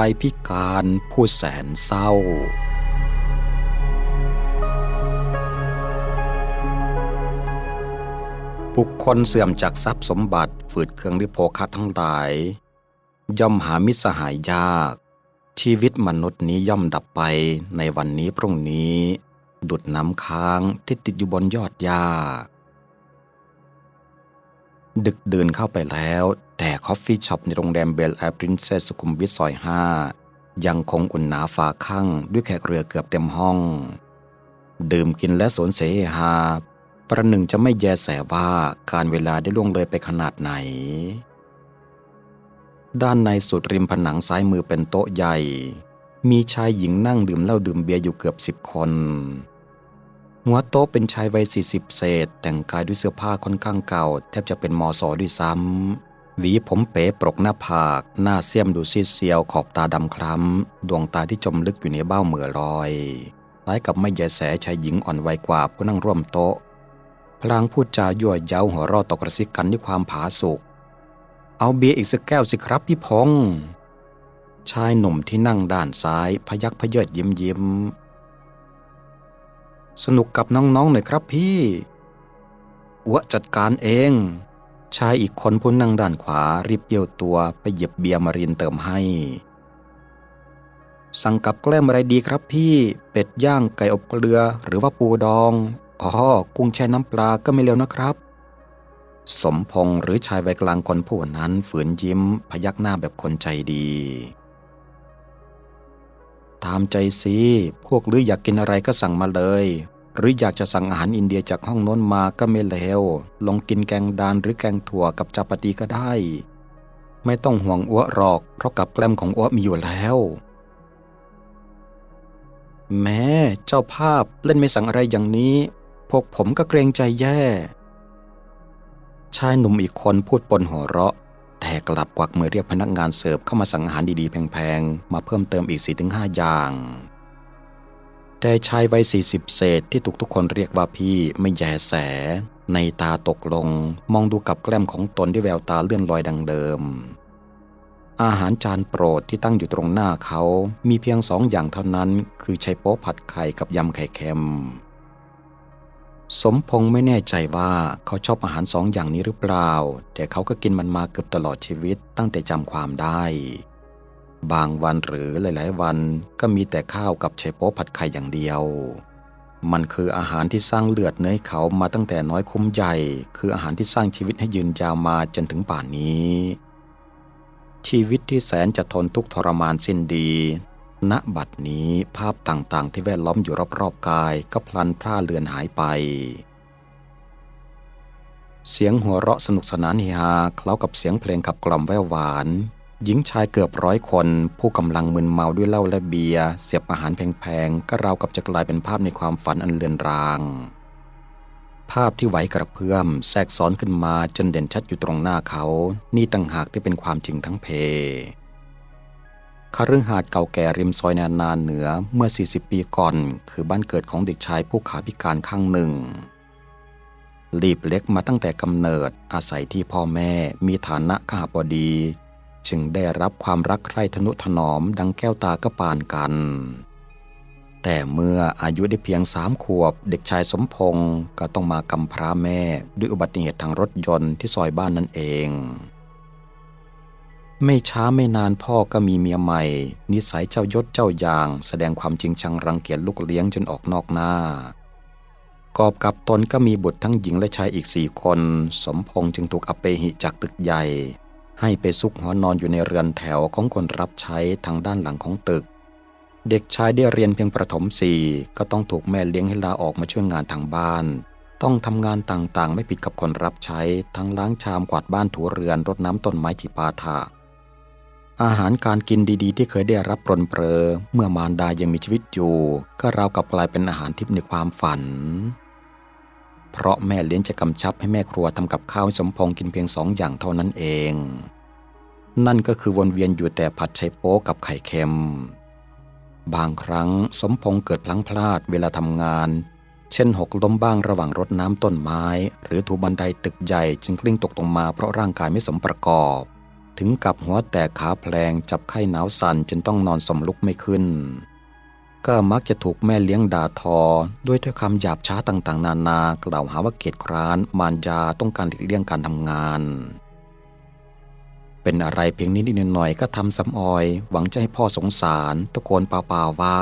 ายพิการผู้แสนเศร้า บุคคลเสื่อมจากทรัพย์สมบัติฝืดเครื่องด้วยโภคะทั้งหลาย ย่อมหามิสหายยาก ชีวิตมนุษย์นี้ย่อมดับไปในวันนี้พรุ่งนี้ ดุดน้ำค้างที่ติดอยู่บนยอดหญ้า ดึกเดินเข้าไปแล้ว แต่คอฟฟี่ช็อปในโรงแรมเบลแอร์ปรินเซสสุขุมวิทซอยห้ายังคงอุ่นหนาฝาข้างด้วยแขกเรือเกือบเต็มห้อง ดื่มกินและสวนเสฮาประหนึ่งจะไม่แยแสว่าการเวลาได้ล่วงเลยไปขนาดไหน ด้านในสุดริมผนังซ้ายมือเป็นโต๊ะใหญ่ มีชายหญิงนั่งดื่มเหล้าดื่มเบียร์อยู่เกือบสิบคน หัวโต๊ะเป็นชายวัยสี่สิบเศษ แต่งกายด้วยเสื้อผ้าค่อนข้างเก่า แทบจะเป็นมอสอด้วยซ้ำหวีผมเป๋ปรกหน้าผาก หน้าเสียมดูซีดเซียวขอบตาดำคล้ำ ดวงตาที่จมลึกอยู่ในเบ้าเหมือลอยคล้ายกับไม่แยแสชายหญิงอ่อนวัยกว่าผู้นั่งร่วมโต๊ะ พลางพูดจายั่วเย้าหัวรอตกกระซิกกันด้วยความผาสุก เอาเบียร์อีกสักแก้วสิครับพี่พงษ์ชายหนุ่มที่นั่งด้านซ้ายพยักพเยิดยิ้มยิ้ม สนุกกับน้องๆหน่อยครับพี่อัวจัดการเอง ชายอีกคนผู้นั่งด้านขวารีบเอี้ยวตัวไปหยิบเบียร์มารินเติมให้ สั่งกับแกล้มอะไรดีครับพี่ เป็ดย่างไก่อบเกลือหรือว่าปูดองอ๋อกุ้งแช่น้ำปลาก็ไม่เร็วนะครับ สมพงษ์หรือชายวัยกลางคนผู้นั้นฝืนยิ้มพยักหน้าแบบคนใจดี ตามใจสิพวกหรืออยากกินอะไรก็สั่งมาเลย หรืออยากจะสั่งอาหารอินเดียจากห้องโน้นมาก็ไม่เลวลองกินแกงดานหรือแกงถั่วกับจัปาตีก็ได้ ไม่ต้องห่วงอ้วหรอก เพราะกับแกล้มของอ้วมีอยู่แล้ว แม้เจ้าภาพเล่นไม่สั่งอะไรอย่างนี้ พวกผมก็เกรงใจแย่ ชายหนุ่มอีกคนพูดปนหัวเราะ แต่กลับกวักมือเรียกพนักงานเสิร์ฟเข้ามาสั่งอาหารดีๆ แพงๆ มาเพิ่มเติมอีก 4-5 อย่าง แต่ชายวัย40 เศษที่ถูกทุกคนเรียกว่าพี่ไม่แยแส ในตาตกลง มองดูกับแกล้มของตนด้วยแววตาเลื่อนลอยดังเดิม อาหารจานโปรดที่ตั้งอยู่ตรงหน้าเขา มีเพียงสองอย่างเท่านั้น คือไชโป๊ผัดไข่กับยำไข่เค็ม สมพงษ์ไม่แน่ใจว่าเขาชอบอาหารสองอย่างนี้หรือเปล่า แต่เขาก็กินมันมาเกือบตลอดชีวิตตั้งแต่จำความได้ บางวันหรือหลาย ๆ วันก็มีแต่ข้าวกับไชโป๊ผัดไข่อย่างเดียว มันคืออาหารที่สร้างเลือดเนื้อเขามาตั้งแต่น้อยคุ้มใหญ่ คืออาหารที่สร้างชีวิตให้ยืนยาวมาจนถึงป่านนี้ ชีวิตที่แสนจะทนทุกข์ทรมานสิ้นดี ณบัดนี้ภาพต่างๆ ที่แวดล้อมอยู่รอบๆกายก็พลันพร่าเลือนหายไป เสียงหัวเราะสนุกสนานเฮฮาเคล้ากับเสียงเพลงขับกล่อมแววหวาน หญิงชายเกือบร้อยคน ผู้กำลังมึนเมาด้วยเหล้าและเบียร์เสียบอาหารแพงๆ ก็ราวกับจะกลายเป็นภาพในความฝันอันเลือนราง ภาพที่ไหวกระเพื่อมแทรกซ้อนขึ้นมาจนเด่นชัดอยู่ตรงหน้าเขา นี่ต่างหากที่เป็นความจริงทั้งเพ คฤหาสน์เก่าแก่ริมซอยนานานเหนือเมื่อ 40 ปีก่อน คือบ้านเกิดของเด็กชายผู้ขาพิการข้างหนึ่งลีบเล็กมาตั้งแต่กำเนิดอาศัยที่พ่อแม่มีฐานะข้าพอดี จึงได้รับความรักใคร่ทนุถนอมดังแก้วตากระปานกัน แต่เมื่ออายุได้เพียงสามขวบ เด็กชายสมพงศ์ก็ต้องมากำพร้าแม่ด้วยอุบัติเหตุทางรถยนต์ที่ซอยบ้านนั่นเอง ไม่ช้าไม่นานพ่อก็มีเมียใหม่ นิสัยเจ้ายศเจ้าอย่าง แสดงความจริงชังรังเกียจลูกเลี้ยงจนออกนอกหน้ากอบกับตนก็มีบุตรทั้งหญิงและชายอีกสี่คน สมพงษ์จึงถูกอเปหิจากตึกใหญ่ ให้ไปซุกหัวนอนอยู่ในเรือนแถวของคนรับใช้ทางด้านหลังของตึก เด็กชายได้เรียนเพียงประถมสี่ก็ต้องถูกแม่เลี้ยงให้ลาออกมาช่วยงานทางบ้าน ต้องทำงานต่างๆ ไม่ผิดกับคนรับใช้ ทั้งล้างชามกวาดบ้านถูเรือนรดน้ำต้นไม้จิปาถะ อาหารการกินดีๆ ที่เคยได้รับปรนเปรอเมื่อมารดายังมีชีวิตอยู่ ก็ราวกับกลายเป็นอาหารทิพย์ในความฝัน เพราะแม่เลี้ยงจะกำชับให้แม่ครัวทำกับข้าวให้สมพงกินเพียงสองอย่างเท่านั้นเอง นั่นก็คือวนเวียนอยู่แต่ผัดไชโป๊กับไข่เค็ม บางครั้งสมพงเกิดพลั้งพลาดเวลาทำงาน เช่นหกล้มบ้างระหว่างรดน้ำต้นไม้ หรือถูบันไดตึกใหญ่จึงกลิ้งตกลงมาเพราะร่างกายไม่สมประกอบ ถึงกับหัวแตกขาแพลงจับไข้หนาวสั่นจนต้องนอนสมลุกไม่ขึ้น ก็มักจะถูกแม่เลี้ยงด่าทอ ด้วยถ้อยคำหยาบช้าต่างๆ นานากล่าวหาว่าเกียจคร้าน มารยาต้องการหลีกเลี่ยงการทำงาน เป็นอะไรเพียงนิดๆหน่อยๆก็ทำซ้ำออย หวังจะให้พ่อสงสารตะโกนเปล่าๆว่า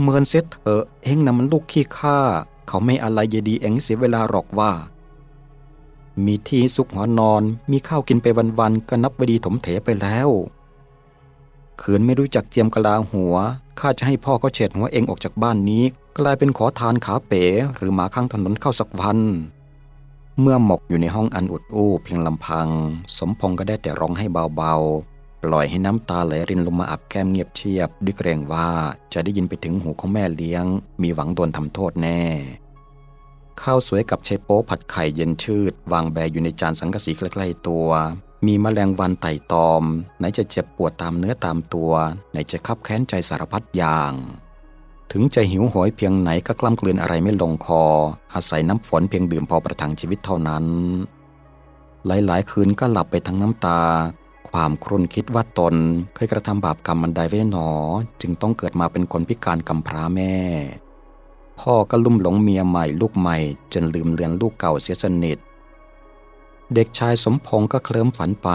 เมินเซ็ตเถอะเองน่ะมันลูกขี้ข้าเขาไม่อะไรเยดีเองเสียเวลาหรอกว่า มีที่สุขหัวนอน มีข้าวกินไปวันๆก็นับวดีถมเถไปแล้ว ขืนไม่รู้จักเจียมกะลาหัว ข้าจะให้พ่อก็เฉดหัวเองออกจากบ้านนี้ กลายเป็นขอทานขาเป๋ หรือหมาข้างถนนเข้าสักวัน เมื่อหมกอยู่ในห้องอันอุดอู้เพียงลำพัง สมพงก็ได้แต่ร้องให้เบาๆ ปล่อยให้น้ำตาไหลรินลงมาอับแก้มเงียบเชียบ ด้วยเกรงว่าจะได้ยินไปถึงหูของแม่เลี้ยง มีหวังโดนทำโทษแน่ ข้าวสวยกับไชโป๊ผัดไข่เย็นชืด วางแบอยู่ในจานสังกะสีใกล้ๆตัว มีแมลงวันไต่ตอม ไหนจะเจ็บปวดตามเนื้อตามตัว ไหนจะคับแค้นใจสารพัดอย่าง ถึงจะหิวโหยเพียงไหนก็กล้ำกลืนอะไรไม่ลงคอ อาศัยน้ำฝนเพียงดื่มพอประทังชีวิตเท่านั้น หลายๆ คืนก็หลับไปทั้งน้ำตา ความครุ่นคิดว่าตน เคยกระทำบาปกรรมมันใดไว้หนอ จึงต้องเกิดมาเป็นคนพิการกำพร้าแม่ พ่อก็ลุ่มหลงเมียใหม่ลูกใหม่ จนลืมเลือนลูกเก่าเสียสนิท เด็กชายสมพงษ์ก็เคลิ้มฝันไป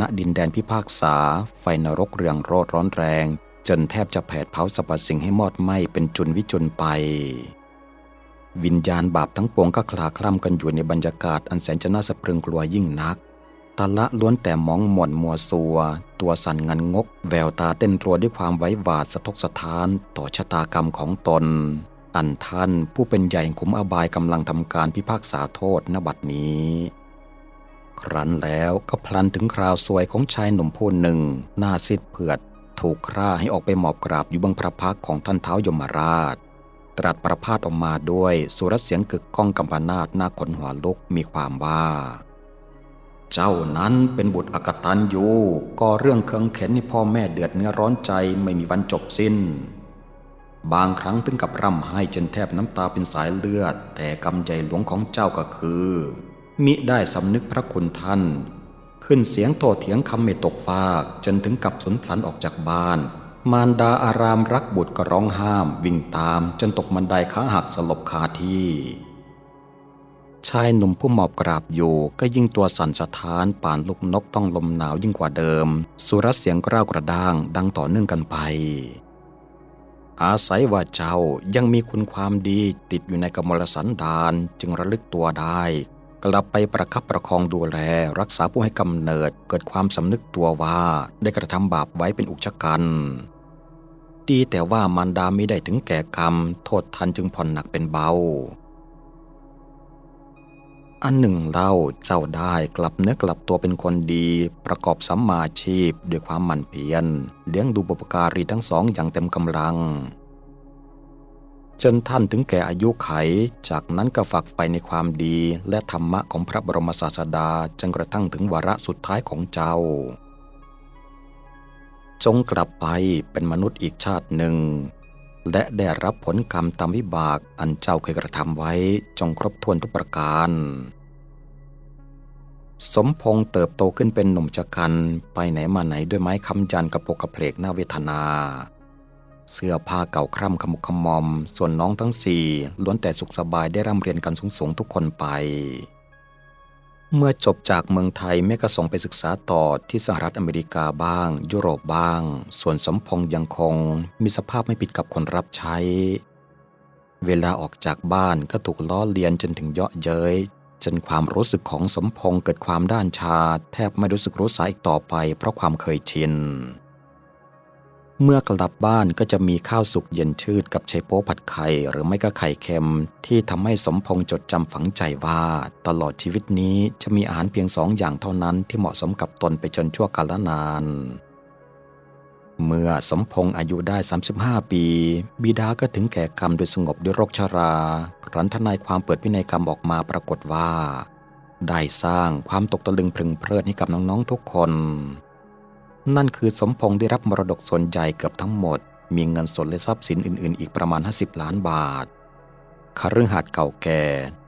ณดินแดนพิพากษา ไฟนรกเรืองโรดร้อนแรง จนแทบจะแผดเผาสรรพสิ่งให้มอดไหม้เป็นจุนวิจุนไป วิญญาณบาปทั้งปวงก็คลาคล่ำกันอยู่ในบรรยากาศอันแสนจะน่าสะพรึงกลัวยิ่งนักตาละล้วนแต่มองหม่นมัวซัว ตัวสั่นงันงก แววตาเต้นรัวด้วยความไว้หวาดสะทกสะท้านต่อชะตากรรมของตน อันท่านผู้เป็นใหญ่ขุมอบายกำลังทำการพิพากษาโทษณบัดนี้ ครั้นแล้วก็พลันถึงคราวสวยของชายหนุ่มผู้หนึ่ง หน้าซีดเผือด ถูกฆ่าให้ออกไปหมอบกราบอยู่บื้องพระพักของท่านเท้ายมราช ตรัสประพาสออกมาด้วยสุรเสียงกึกก้องกำปนาตหน้าขนหัวลุกมีความว่า เจ้านั้นเป็นบุตรอกตันยูก่อเรื่องเคืองเข็นให้พ่อแม่เดือดเนื้อร้อนใจไม่มีวันจบสิ้น บางครั้งถึงกับร่ำไห้จนแทบน้ำตาเป็นสายเลือด แต่กำใจหลวงของเจ้าก็คือ มิได้สำนึกพระคุณท่าน ขึ้นเสียงโตเถียงคำไม่ตกฟาก จนถึงกับสุนพลันออกจากบ้าน มารดาอารามรักบุตรก็ร้องห้าม วิ่งตาม จนตกบันไดขาหักสลบคาที่ ชายหนุ่มผู้หมอบกราบอยู่ก็ยิ่งตัวสั่นสะท้านป่านลูกนกต้องลมหนาวยิ่งกว่าเดิม สุรเสียงกร้าวกระด้างดังต่อเนื่องกันไป อาศัยว่าเจ้ายังมีคุณความดีติดอยู่ในกมลสันดานจึงระลึกตัวได้ กลับไปประคับประคองดูแลรักษาผู้ให้กำเนิดเกิดความสำนึกตัวว่าได้กระทำบาปไว้เป็นอุกชะกัน ดีแต่ว่ามารดาไม่ได้ถึงแก่กรรม โทษทันจึงผ่อนหนักเป็นเบา อันหนึ่งเล่าเจ้าได้กลับเนื้อกลับตัวเป็นคนดี ประกอบสัมมาชีพด้วยความหมั่นเพียรเลี้ยงดูบุปการีทั้งสองอย่างเต็มกำลัง จนท่านถึงแก่อายุไข จากนั้นก็ฝักใฝ่ในความดีและธรรมะของพระบรมศาสดาจนกระทั่งถึงวาระสุดท้ายของเจ้า จงกลับไปเป็นมนุษย์อีกชาติหนึ่ง และได้รับผลกรรมตามวิบากอันเจ้าเคยกระทำไว้จงครบถ้วนทุกประการ สมพงษ์เติบโตขึ้นเป็นหนุ่มชะกันไปไหนมาไหนด้วยไม้คำจันกระปกกระเพลกหน้าเวทนา เสื้อผ้าเก่าคร่ำขมุกขมอม ส่วนน้องทั้งสี่ล้วนแต่สุขสบายได้ร่ำเรียนกันสูงๆทุกคนไป เมื่อจบจากเมืองไทยแม่ก็ส่งไปศึกษาต่อที่สหรัฐอเมริกาบ้าง ยุโรปบ้าง ส่วนสมพงษ์ยังคงมีสภาพไม่ผิดกับคนรับใช้ เวลาออกจากบ้านก็ถูกล้อเลียนจนถึงเยาะเย้ยจนความรู้สึกของสมพงษ์เกิดความด้านชา แทบไม่รู้สึกรู้สาอีกต่อไปเพราะความเคยชิน เมื่อกลับบ้านก็จะมีข้าวสุกเย็นชืดกับไชโป๊ผัดไข่ หรือไม่ก็ไข่เค็ม ที่ทำให้สมพงษ์จดจำฝังใจว่า ตลอดชีวิตนี้จะมีอาหารเพียงสองอย่างเท่านั้นที่เหมาะสมกับตนไปจนชั่วกาลนาน เมื่อสมพงษ์อายุได้ 35 ปี บิดาก็ถึงแก่กรรมโดยสงบด้วยโรคชราครั้นทนายความเปิดพินัยกรรมออกมาปรากฏว่า ได้สร้างความตกตะลึงพรึงเพลิดให้กับน้องๆทุกคน นั่นคือสมพงษ์ได้รับมรดกส่วนใหญ่เกือบทั้งหมด มีเงินสดและทรัพย์สินอื่นๆ อีกประมาณ 50 ล้านบาทคฤหาสน์เก่าแก่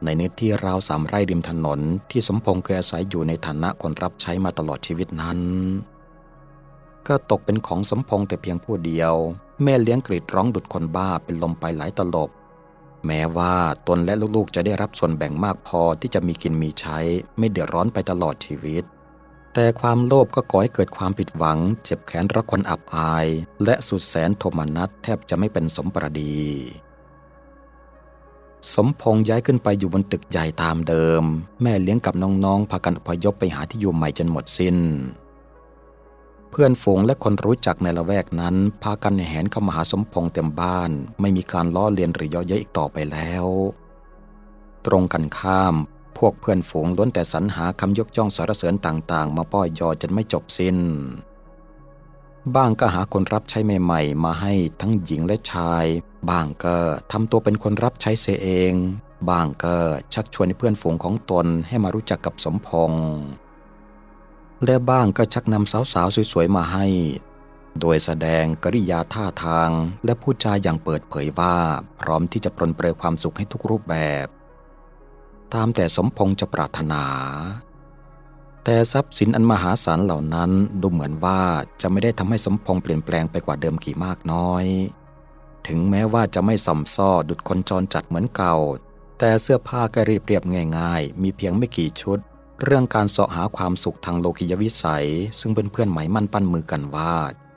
ในเนื้อที่ราวสามไร่ริมถนน ที่สมพงษ์เคยอาศัยอยู่ในฐานะคนรับใช้มาตลอดชีวิตนั้น ก็ตกเป็นของสมพงษ์แต่เพียงผู้เดียว แม่เลี้ยงกรีดร้องดุดคนบ้าเป็นลมไปหลายตลบ แม้ว่าตนและลูกๆจะได้รับส่วนแบ่งมากพอที่จะมีกินมีใช้ ไม่เดือดร้อนไปตลอดชีวิต แต่ความโลภก็ก่อให้เกิดความผิดหวัง เจ็บแค้นรักคนอับอาย และสุดแสนโทมนัสแทบจะไม่เป็นสมประดี สมพงษ์ย้ายขึ้นไปอยู่บนตึกใหญ่ตามเดิม แม่เลี้ยงกับน้องๆพากันอพยพไปหาที่อยู่ใหม่จนหมดสิน้น เพื่อนฝูงและคนรู้จักในละแวกนั้น พากันแหนเข้ามาหาสมพงษ์เต็มบ้าน ไม่มีการล้อเลียนหรือย่อเย้ยอีกต่อไปแล้ว ตรงกันข้าม พวกเพื่อนฝูงล้วนแต่สรรหาคำยกย่องสรรเสริญต่างๆ มาป้อยยอจนไม่จบสิน้น บ้างก็หาคนรับใช้ใหม่ๆ มาให้ทั้งหญิงและชาย บ้างก็ทำตัวเป็นคนรับใช้เสียเอง บ้างก็ชักชวนเพื่อนฝูงของตนให้มารู้จักกับสมพงษ์และบ้างก็ชักนำสาวๆสวยๆมาให้ โดยแสดงกริยาท่าทางและพูดจาอย่างเปิดเผยว่า พร้อมที่จะปรนเปรยความสุขให้ทุกรูปแบบ ตามแต่สมพงษ์จะปรารถนา แต่ทรัพย์สินอันมหาศาลเหล่านั้นดูเหมือนว่าจะไม่ได้ทำให้สมพงษ์เปลี่ยนแปลงไปกว่าเดิมกี่มากน้อย ถึงแม้ว่าจะไม่ส่อมซ่อดุดคนจรจัดเหมือนเก่า แต่เสื้อผ้าก็เรียบเรียบง่าย ๆ มีเพียงไม่กี่ชุด เรื่องการเสาะหาความสุขทางโลกิยวิสัย ซึ่งเพื่อนๆหมายมั่นปั้นมือกันว่า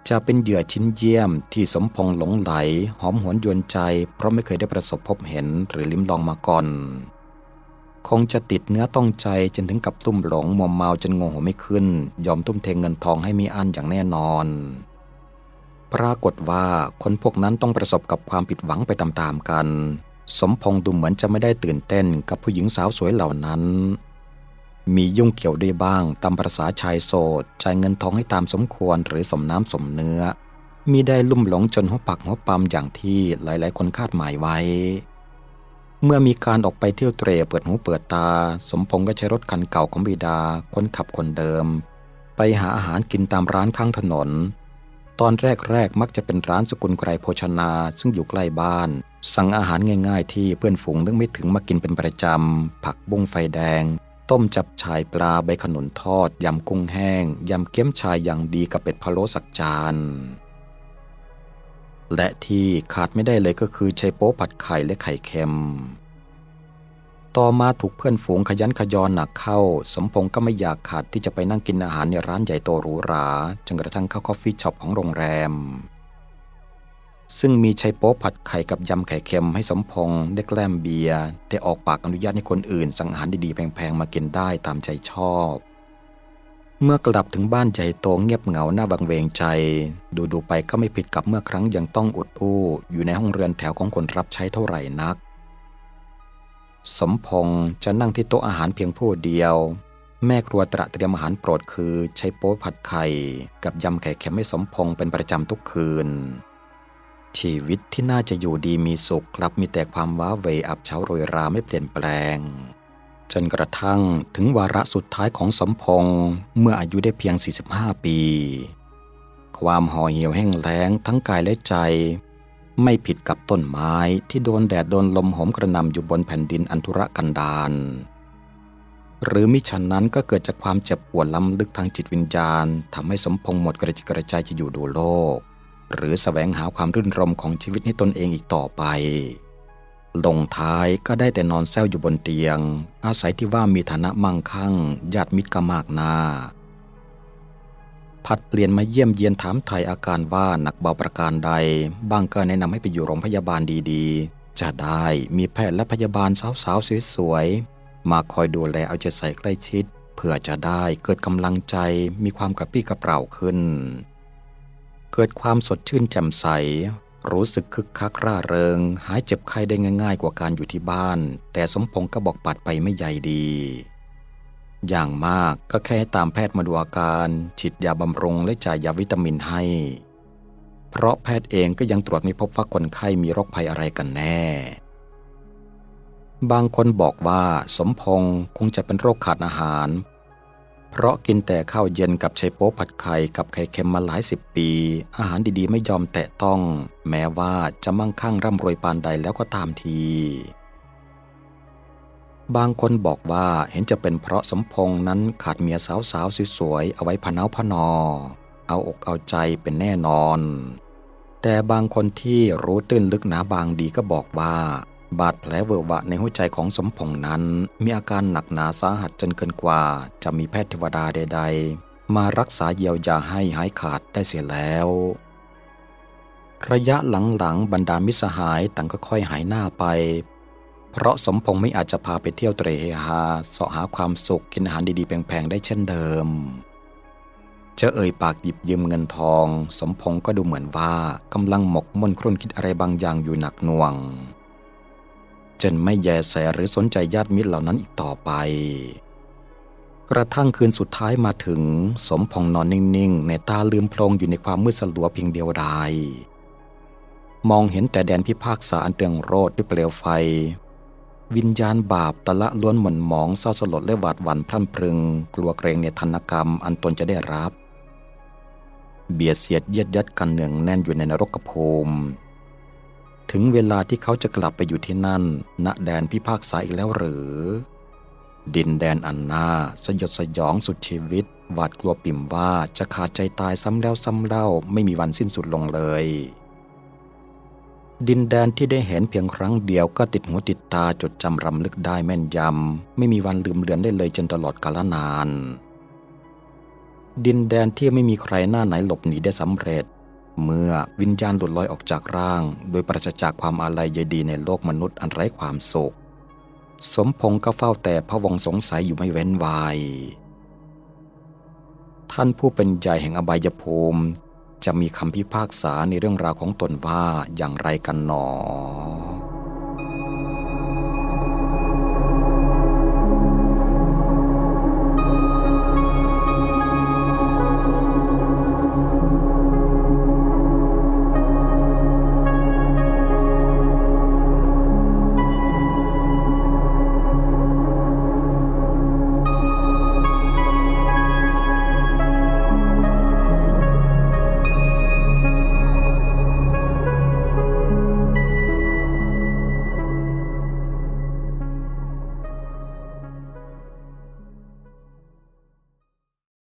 จะเป็นเหยื่อชิ้นเยี่ยมที่สมพงษ์หลงไหล หอมหวนยวนใจ เพราะไม่เคยได้ประสบพบเห็นหรือลิ้มลองมาก่อน คงจะติดเนื้อต้องใจจนถึงกับตุ้มหลงมัวเมาจนงงหัวไม่ขึ้น ยอมทุ่มเทเงินทองให้มีอันอย่างแน่นอน ปรากฏว่าคนพวกนั้นต้องประสบกับความผิดหวังไปตามๆกัน สมพงษ์ดูเหมือนจะไม่ได้ตื่นเต้นกับผู้หญิงสาวสวยเหล่านั้น มียุ่งเกี่ยวด้วยบ้างตามประษาชายโสดจ่ายเงินทองให้ตามสมควรหรือสมน้ำสมเนื้อมีได้ลุ่มหลงจนหัวปักหัวปัมอย่างที่หลายๆ คนคาดหมายไว้ เมื่อมีการออกไปเที่ยวเตรเปิดหูเปิดตา สมพงษ์ก็ใช้รถคันเก่าของบิดาคนขับคนเดิม ไปหาอาหารกินตามร้านข้างถนน ตอนแรกๆมักจะเป็นร้านสกุลไกรโภชนา ซึ่งอยู่ใกล้บ้าน สั่งอาหารง่าย ๆ ที่เพื่อนฝูงนึกไม่ถึงมากินเป็นประจำผักบุ้งไฟแดง ต้มจับชายปลาใบขนุนทอดยำกุ้งแห้งยำเกี๊ยมชายอย่างดีกับเป็ดพะโล้สักจาน และที่ขาดไม่ได้เลยก็คือไชโป๊ผัดไข่และไข่เค็ม ต่อมาถูกเพื่อนฝูงขยันขยอนหนักเข้า สมพงษ์ก็ไม่อยากขาดที่จะไปนั่งกินอาหารในร้านใหญ่โตหรูหราจนกระทั่งเข้าคอฟฟี่ช็อปของโรงแรม ซึ่งมีไชโป๊ผัดไข่กับยำไข่เค็มให้สมพงษ์ได้แกล้มเบียร์แต่ออกปากอนุญาตให้คนอื่น สั่งอาหารดีๆแพงๆมากินได้ตามใจชอบ เมื่อกลับถึงบ้านใจโตเงียบเหงาหน้าบังเวงใจ ดูๆไปก็ไม่ผิดกับเมื่อครั้งยังต้องอดอู้อยู่ในห้องเรือนแถวของคนรับใช้เท่าไหร่นัก สมพงษ์จะนั่งที่โต๊ะอาหารเพียงผู้เดียว แม่ครัวตระเตรียมอาหารโปรดคือใช้โป๊ผัดไข่ กับยำไข่เค็มให้สมพงษ์เป็นประจำทุกคืน ชีวิตที่น่าจะอยู่ดีมีสุขกลับมีแต่ความว้าเวอับเฉาโรยราไม่เปลี่ยนแปลง จนกระทั่งถึงวาระสุดท้ายของสมพงษ์เมื่ออายุได้เพียง 45 ปี ความห่อเหี่ยวแห้งแล้งทั้งกายและใจ ไม่ผิดกับต้นไม้ที่โดนแดดโดนลมโหมกระนำอยู่บนแผ่นดินอันธุรกันดารหรือมิฉะนั้นก็เกิดจากความเจ็บปวดล้ำลึกทางจิตวิญญาณทำให้สมพงษ์หมดกระจิตกระใจจะอยู่ดูโลก หรือแสวงหาความรื่นรมของชีวิตให้ตนเองอีกต่อไป ลงท้ายก็ได้แต่นอนแซวอยู่บนเตียง อาศัยที่ว่ามีฐานะมั่งคั่งญาติมิตรก็มากนาผัดเปลี่ยนมาเยี่ยมเยียนถามไทยอาการว่าหนักเบาประการใด บางก็แนะนำให้ไปอยู่โรงพยาบาลดีๆ จะได้มีแพทย์และพยาบาลสาวๆสวยๆมาคอยดูแลเอาใจใส่ใกล้ชิด เพื่อจะได้เกิดกำลังใจมีความกระปรี้กระเปร่าขึ้น เกิดความสดชื่นแจ่มใส รู้สึกคึกคักร่าเริง หายเจ็บไข้ได้ง่าย ๆ กว่าการอยู่ที่บ้าน แต่สมพงษ์ก็บอกปัดไปไม่ใหญ่ดี อย่างมากก็แค่ให้ตามแพทย์มาดูอาการ ฉีดยาบำรุงและจ่ายยาวิตามินให้ เพราะแพทย์เองก็ยังตรวจไม่พบว่าคนไข้มีโรคภัยอะไรกันแน่ บางคนบอกว่าสมพงษ์คงจะเป็นโรคขาดอาหาร เพราะกินแต่ข้าวเย็นกับไชโป๊ผัดไข่กับไข่เค็มมาหลายสิบปี อาหารดีๆไม่ยอมแตะต้อง แม้ว่าจะมั่งคั่งร่ำรวยปานใดแล้วก็ตามที บางคนบอกว่าเห็นจะเป็นเพราะสมพงษ์นั้นขาดเมียสาวๆสวยๆเอาไว้พนาพนอ เอาอกเอาใจเป็นแน่นอน แต่บางคนที่รู้ตื้นลึกหนาบางดีก็บอกว่า บาดแผลเวอะหวะในหัวใจของสมพงษ์นั้น มีอาการหนักหนาสาหัสจนเกินกว่า จะมีแพทย์เทวดาใด ๆ มารักษาเยียวยาให้หายขาดได้เสียแล้ว ระยะหลังๆบรรดามิสหายต่างก็ค่อยหายหน้าไป เพราะสมพงษ์ไม่อาจจะพาไปเที่ยวเตรเฮฮาเสาะหาความสุขกินอาหารดีๆแพงๆได้เช่นเดิมจะเอ่ยปากหยิบยืมเงินทอง สมพงษ์ก็ดูเหมือนว่ากำลังหมกมุ่นครุ่นคิดอะไรบางอย่างอยู่หนักหน่วง จนไม่แยแสหรือสนใจญาติมิตรเหล่านั้นอีกต่อไป กระทั่งคืนสุดท้ายมาถึง สมพองนอนนิ่งๆ ในตาลืมโพลงอยู่ในความมืดสลัวเพียงเดียวดายมองเห็นแต่แดนพิพากษาอันเรืองโรดด้วยเปลวไฟ วิญญาณบาปตะละล้วนหม่นหมองเศร้าสลดและหวาดหวั่นพรั่นพรึง กลัวเกรงในธนกรรมอันตนจะได้รับ เบียดเสียดเยียดยัดกันเนืองแน่นอยู่ในนรกภูมิ ถึงเวลาที่เขาจะกลับไปอยู่ที่นั่น ณแดนพิพากษาอีกแล้วหรือ ดินแดนอันนาสยดสยองสุดชีวิต หวาดกลัวปิ่มว่าจะขาดใจตายซ้ำแล้วซ้ำเล่าไม่มีวันสิ้นสุดลงเลย ดินแดนที่ได้เห็นเพียงครั้งเดียวก็ติดหูติดตาจดจำรำลึกได้แม่นยำ ไม่มีวันลืมเลือนได้เลยจนตลอดกาลนานดินแดนที่ไม่มีใครหน้าไหนหลบหนีได้สำเร็จ เมื่อวิญญาณหลุดลอยออกจากร่าง โดยปราศจากความอาลัยใยดีในโลกมนุษย์อันไร้ความสุขสมพงษ์ก็เฝ้าแต่พระวงสงสัยอยู่ไม่เว้นวาย ท่านผู้เป็นใหญ่แห่งอบายภูมิจะมีคำพิพากษาในเรื่องราวของตนว่าอย่างไรกันหนอ